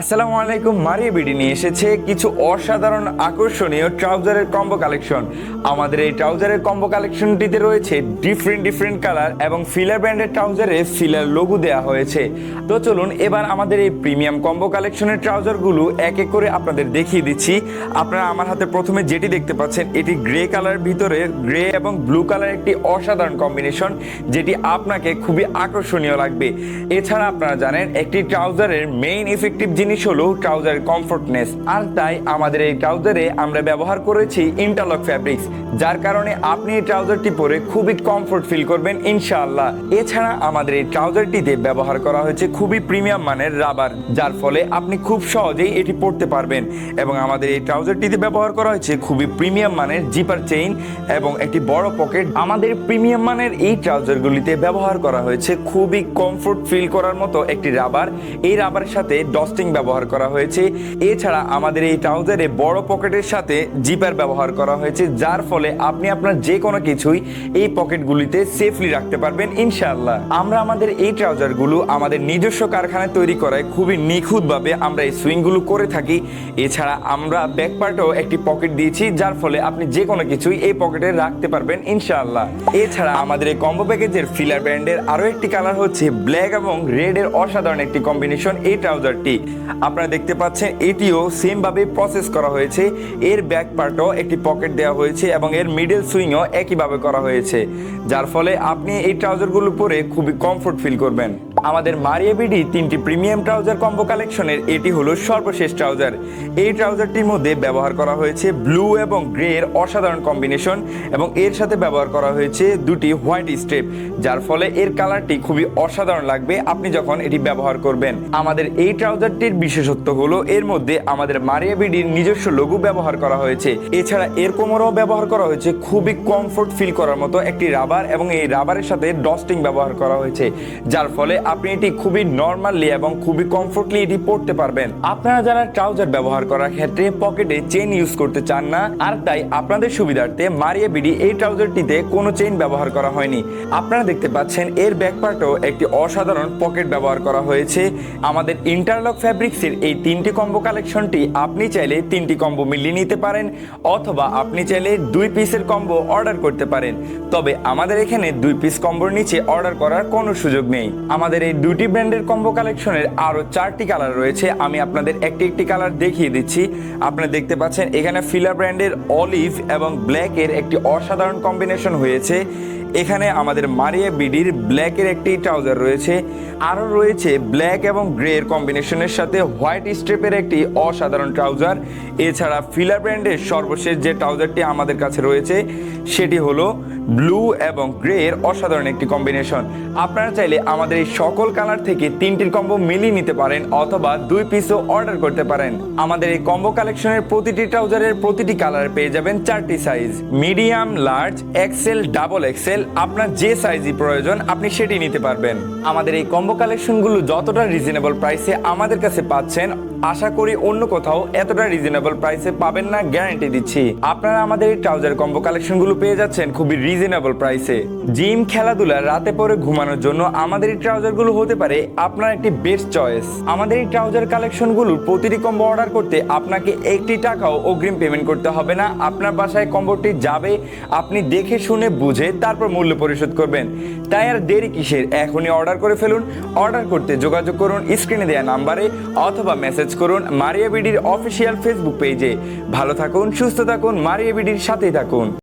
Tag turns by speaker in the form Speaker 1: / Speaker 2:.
Speaker 1: আসসালামু আলাইকুম, মারিয়া বিডি নিয়ে এসেছে কিছু অসাধারণ আকর্ষণীয় ট্রাউজারের কম্বো কালেকশন। আমাদের এই ট্রাউজারের কম্বো কালেকশনটিতে রয়েছে ডিফারেন্ট ডিফারেন্ট কালার এবং ফিলার ব্র্যান্ডের ট্রাউজারে ফিলার লোগো দেওয়া হয়েছে। তো চলুন এবার আমাদের এই প্রিমিয়াম কম্বো কালেকশনের ট্রাউজারগুলো এক এক করে আপনাদের দেখিয়ে দিচ্ছি। আপনারা আমার হাতে প্রথমে যেটি দেখতে পাচ্ছেন, এটি গ্রে কালার ভিতরে গ্রে এবং ব্লু কালার একটি অসাধারণ কম্বিনেশন যেটি আপনাকে খুবই আকর্ষণীয় লাগবে। এছাড়া আপনারা জানেন, একটি ট্রাউজারের মেইন ইফেক্টিভ জিনিস হলো ট্রাউজারের কমফোর্টনেস আর তাই আমাদের এই ট্রাউজারে আমরা ব্যবহার করেছি ইন্টারলক ফ্যাব্রিক্স যার কারণে আপনি এই ট্রাউজারটি পরে খুবই কমফোর্ট ফিল করবেন, ইনশাআল্লাহ। এছাড়া আমাদের এই ট্রাউজারটিতে ব্যবহার করা হয়েছে খুবই প্রিমিয়াম মানের রাবার যার ফলে আপনি খুব সহজেই এটি পরতে পারবেন। এবং আমাদের এই ট্রাউজারটিতে ব্যবহার করা হয়েছে খুবই প্রিমিয়াম মানের জিপার চেইন এবং একটি বড় পকেট আমাদের প্রিমিয়াম মানের এই ট্রাউজারগুলিতে ব্যবহার করা হয়েছে খুবই কমফোর্ট ফিল করার মতো একটি রাবার এই রাবারের সাথে ডস্টিং ব্যবহার করা হয়েছে। এছাড়া আমাদের এই ট্রাউজারে বড় পকেটের সাথে জিপার ব্যবহার করা হয়েছে, যার ফলে আপনি আপনার যে কোনো কিছুই এই পকেটগুলিতে সেফলি রাখতে পারবেন, ইনশাআল্লাহ। আমরা আমাদের এই ট্রাউজারগুলো আমাদের নিজস্ব কারখানায় তৈরি করায় খুবই নিখুঁতভাবে আমরা এই সুইংগুলো করে থাকি। এছাড়া আমরা ব্যাক পার্টেও একটি পকেট দিয়েছি, যার ফলে আপনি যে কোনো কিছুই এই পকেটে রাখতে পারবেন, ইনশাআল্লাহ। এছাড়া আমাদের এই কম্বো প্যাকেজের ফিলার ব্র্যান্ডের আরও একটি কালার হচ্ছে ব্ল্যাক এবং রেড এর অসাধারণ একটি কম্বিনেশন এই ট্রাউজারটি। আপনারা দেখতে পাচ্ছেন, এটিও সেম ভাবে প্রসেস করা হয়েছে। এর ব্যাক পার্টও একটি পকেট দেওয়া হয়েছে এবং এর মিডল সুইংও একইভাবে করা হয়েছে। যার ফলে আপনি এই ট্রাউজারগুলো পরে খুবই কমফোর্ট ফিল করবেন। আমাদের মারিয়া বিডি তিনটি প্রিমিয়াম ট্রাউজার কম্বো কালেকশনের, এটি হলো সর্বশেষ ট্রাউজার। এই ট্রাউজারটির মধ্যে ব্যবহার করা হয়েছে ব্লু এবং গ্রে এর অসাধারণ কম্বিনেশন এবং এর সাথে ব্যবহার করা হয়েছে দুটি হোয়াইট স্টেপ যার ফলে এর কালারটি খুবই অসাধারণ লাগবে আপনি যখন এটি ব্যবহার করবেন। আমাদের এই ট্রাউজারটির বিশেষত্ব হলো এর মধ্যে আমাদের মারিয়া বিডির নিজস্ব লঘু ব্যবহার করা হয়েছে। এছাড়া এর কোমরও ব্যবহার করা হয়েছে, খুবই কমফোর্ট ফিল করার মতো একটি রাবার এবং এই রাবারের সাথে ডস্টিং ব্যবহার করা হয়েছে, যার ফলে আপনি এটি খুবই নর্মালি এবং খুবই কমফোর্টলি এটি পরতে পারবেন। আপনারা যারা ট্রাউজার ব্যবহার করার ক্ষেত্রে পকেটে চেন ইউজ করতে চান না, আর তাই আপনাদের সুবিধার্থে মারিয়া বিডি এই ট্রাউজারটিতে কোনো চেইন ব্যবহার করা হয়নি। আপনারা দেখতে পাচ্ছেন এর ব্যাক পার্টেও একটি অসাধারণ পকেট ব্যবহার করা হয়েছে। আমাদের ইন্টারলক ফ্যাব্রিক্সের এই তিনটি কম্বো কালেকশনটি আপনি চাইলে তিনটি কম্বো মিলিয়ে নিতে পারেন, অথবা আপনি চাইলে দুই পিসের কম্বো অর্ডার করতে পারেন। তবে আমাদের এখানে দুই পিস কম্বোর নিচে অর্ডার করার কোনো সুযোগ নেই। আমাদের এই দুটি ব্র্যান্ডের কম্বো কালেকশনের আরও চারটি কালার রয়েছে। আমি আপনাদের একটি একটি কালার দেখিয়ে দিচ্ছি। আপনারা দেখতে পাচ্ছেন, এখানে ফিলা ব্র্যান্ডের অলিভ এবং ব্ল্যাকের একটি অসাধারণ কম্বিনেশন হয়েছে। এখানে আমাদের মারিয়া বিডির ব্ল্যাকের একটি ট্রাউজার রয়েছে। আরও রয়েছে ব্ল্যাক এবং গ্রে এর কম্বিনেশনের সাথে হোয়াইট স্ট্রেপের একটি অসাধারণ ট্রাউজার। এছাড়া ফিলার ব্র্যান্ডের সর্বশেষ যে ট্রাউজারটি আমাদের কাছে রয়েছে, সেটি হলো ব্লু এবং গ্রে এর অসাধারণ একটি কম্বিনেশন। আপনারা চাইলে আমাদের এই সকল কালার থেকে তিনটির কম্বো মিলিয়ে নিতে পারেন অথবা দুই পিসও অর্ডার করতে পারেন। আমাদের এই কম্বো কালেকশনের প্রতিটি ট্রাউজারের প্রতিটি কালার পেয়ে যাবেন চারটি size. Medium, large XL double XL আপনার যে সাইজই প্রয়োজন, আপনি সেটি নিতে পারবেন। আমাদের এই কম্বো কালেকশনগুলো যতটা রিজনেবল প্রাইসে আমাদের কাছে পাচ্ছেন, আশা করি অন্য কোথাও এতটা রিজনেবল প্রাইসে পাবেন না গ্যারান্টি দিচ্ছি। আপনারা আমাদের এই ট্রাউজার কম্বো কালেকশনগুলো পেয়ে যাচ্ছেন খুবই রিজনেবল প্রাইসে জিম খেলাধুলা, রাতে পরে ঘুমানোর জন্য আমাদের এই ট্রাউজারগুলো হতে পারে আপনার একটি বেস্ট চয়েস আমাদের এই ট্রাউজার কালেকশনগুলোর প্রতিটি কম্বো অর্ডার করতে আপনাকে একটি টাকাও অগ্রিম পেমেন্ট করতে হবে না। আপনার বাসায় কম্বোটি যাবে, আপনি দেখে শুনে বুঝে তারপর মূল্য পরিশোধ করবেন। তাই আর দেরি কিসের? এখনই অর্ডার করে ফেলুন। অর্ডার করতে যোগাযোগ করুন স্ক্রিনে দেওয়া নাম্বারে অথবা মেসেজ করুন মারিয়া বিডির অফিসিয়াল ফেসবুক পেজে ভালো থাকুন, সুস্থ থাকুন, মারিয়া বিডির সাথেই থাকুন।